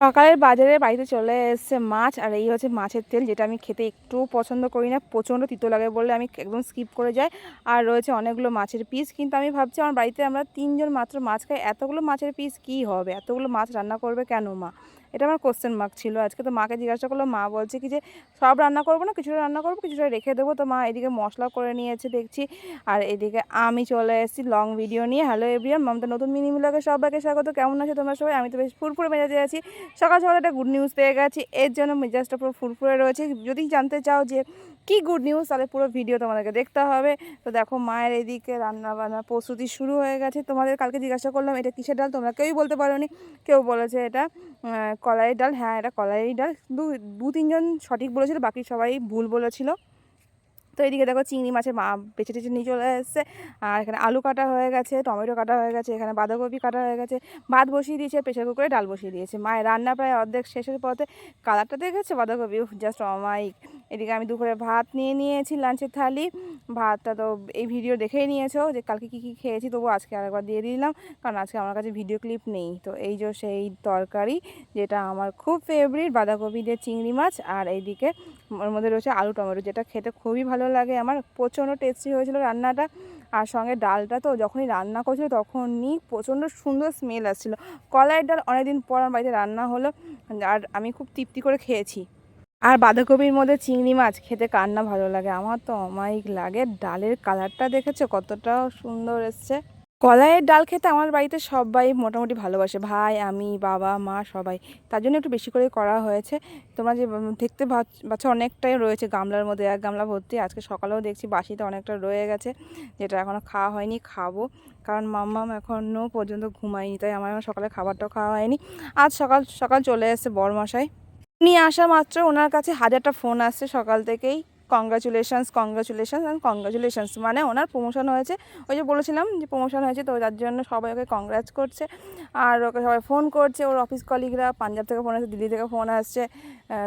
সকালের বাজারে বাড়িতে চলে এসছে মাছ, আর এই হচ্ছে মাছের তেল যেটা আমি খেতে একটু পছন্দ করি না, প্রচণ্ড তিতো লাগে বলে আমি একদম স্কিপ করে যাই। আর রয়েছে অনেকগুলো মাছের পিস কিন্তু আমি ভাবছি আমার বাড়িতে আমরা তিনজন মাত্র মাছ খাই, এতগুলো মাছের পিস কি হবে? এতগুলো মাছ রান্না করবে কেন মা? এটা আমার কোশ্চেন মার্ক ছিল। আজকে তো মাকে জিজ্ঞাসা করল মা বলছে কি যে, সব রান্না করব না, কিছুটা রান্না করব, কিছুটা রেখে দেবো। তো মা এদিকে মশলা করে নিয়েছে দেখছি। আর এদিকে আমি চলে এসেছি লং ভিডিও নিয়ে। হ্যালো এভরিয়ান মমতা নতুন মিনি মিলকে সবাইকে স্বাগত। কেমন আছে তোমরা সবাই? আমি তো বেশ ফুরফুরে মেজাজে আছি। সকাল সকাল একটা গুড নিউজ পেয়ে গেছি। এর জন্য মেজাজটা পুরো ফুরফুরে রয়েছে। যদি জানতে চাও যে কি গুড নিউজ তাহলে পুরো ভিডিও তোমাদেরকে দেখতে হবে। তো দেখো, মায়ের এদিকে রান্না বান্না প্রস্তুতি শুরু হয়ে গেছে। তোমাদের কালকে জিজ্ঞাসা করলাম, এটা কিসের ডাল? তোমরা কেউই বলতে পারোনি। কেউ বলেছে এটা কলাইয়ের ডাল হ্যাঁ এটা কলাইয়ের ডাল। দু দু তিনজন সঠিক বলেছিল, বাকি সবাই ভুল বলেছিল। তো এদিকে দেখো চিংড়ি মাছের মা বেছে টেছে নিয়ে চলে এসেছে। আর এখানে আলু কাটা হয়ে গেছে, টমেটো কাটা হয়ে গেছে, এখানে বাঁধাকপি কাটা হয়ে গেছে। ভাত বসিয়ে দিয়েছে প্রেশার কুকারে ডাল বসিয়ে দিয়েছে। মায়ের রান্না প্রায় অর্ধেক শেষের পথে। কালারটা দেখেছে বাঁধাকপি? জাস্ট অমাইক এদিকে আমি দুপুরে ভাত নিয়ে নিয়েছি লাঞ্চের থালি। ভাতটা তো এই ভিডিও দেখেই নিয়েছো যে কালকে কী কী খেয়েছি তবু আজকে আরেকবার দিয়ে দিলাম। কারণ আজকে আমার কাছে ভিডিও ক্লিপ নেই। তো এই যে সেই তরকারি, যেটা আমার খুব ফেভারিট বাঁধাকপি দিয়ে চিংড়ি মাছ আর এইদিকে ওর মধ্যে রয়েছে আলু টমেটো, যেটা খেতে খুবই ভালো লাগে। আমার প্রচণ্ড টেস্টি হয়েছিল রান্নাটা। আর সঙ্গে ডালটা তো যখনই রান্না করছিল তখনই প্রচণ্ড সুন্দর স্মেল আসছিল। কলাইয়ের ডাল অনেকদিন পর আমার বাড়িতে রান্না হলো। আর আমি খুব তৃপ্তি করে খেয়েছি। আর বাঁধাকপির মধ্যে চিংড়ি মাছ খেতে কার না ভালো লাগে? আমার তো অমায়িক লাগে। ডালের কালারটা দেখেছ? কতটা সুন্দর এসছে। কলাইয়ের ডাল খেতে আমার বাড়িতে সবাই মোটামুটি ভালোবাসে। ভাই, আমি, বাবা, মা, সবাই। তার জন্য একটু বেশি করে করা হয়েছে। তোমরা যে দেখতে পাচ্ছ অনেকটাই রয়েছে গামলার মধ্যে। এক গামলা ভর্তি। আজকে সকালেও দেখছি বাসিতে অনেকটা রয়ে গেছে। যেটা এখনও খাওয়া হয়নি, খাব। কারণ মাম্মাম এখনও পর্যন্ত ঘুমায়নি। তাই আমার সকালে খাবারটাও খাওয়া হয়নি। আজ সকাল সকাল চলে এসেছে বরমশাই। নিয়ে আসা মাত্র, ওনার কাছে হাজারটা ফোন আসছে সকাল থেকেই। কংগ্রাচুলেশনস কংগ্রাচুলেশনস অ্যান্ড কংগ্রাচুলেশনস মানে ওনার প্রমোশন হয়েছে। ওই যে বলেছিলাম যে প্রমোশন হয়েছে, তো যার জন্য সবাই ওকে কংগ্রাচ করছে। আর ওকে সবাই ফোন করছে, ওর অফিস কলিগরা পাঞ্জাব থেকে ফোন আসছে, দিল্লি থেকে ফোন আসছে।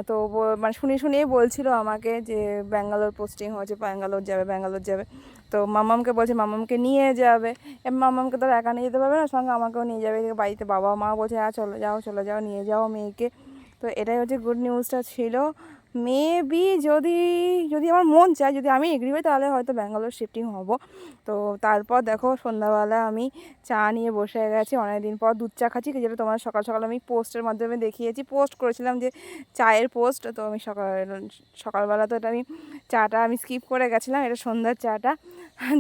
তো মানে শুনে শুনেই বলছিল আমাকে যে ব্যাঙ্গালোর পোস্টিং হয়েছে, ব্যাঙ্গালোর যাবে ব্যাঙ্গালোর যাবে। তো মামামকে বলছে, মামামকে নিয়ে যাবে। মামামকে তো একা নিয়ে যেতে পারবে না, সঙ্গে আমাকেও নিয়ে যাবে। বাড়িতে বাবা মা বলছে হ্যাঁ চলো যাও, চলে যাও, নিয়ে যাও মেয়েকে। তো এটাই হচ্ছে গুড নিউজটা ছিল। মেবি যদি যদি আমার মন চায়, যদি আমি এগ্রি হই, তাহলে হয়তো ব্যাঙ্গালোর শিফটিং হব। তো তারপর দেখো, সন্ধ্যাবেলা আমি চা নিয়ে বসে গেছি। অনেকদিন পর দুধ চা খাচ্ছি, যেটা তোমার সকাল সকাল আমি পোস্টের মাধ্যমে দেখিয়েছি। পোস্ট করেছিলাম যে চায়ের পোস্ট তো আমি সকাল, সকালবেলা তো এটা আমি চাটা আমি স্কিপ করে গেছিলাম, এটা সন্ধ্যার চাটা।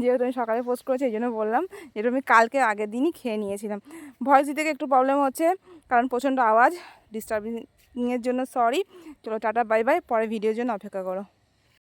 যেহেতু আমি সকালে পোস্ট করেছি, এই জন্য বললাম যেটা আমি কালকে আগের দিনই খেয়ে নিয়েছিলাম। ভয়েস দিতে একটু প্রবলেম হচ্ছে, কারণ প্রচণ্ড আওয়াজ ডিস্টার্বিংয়ের জন্য সরি চলো টাটা বাই বাই পরে ভিডিওর জন্য অপেক্ষা করো।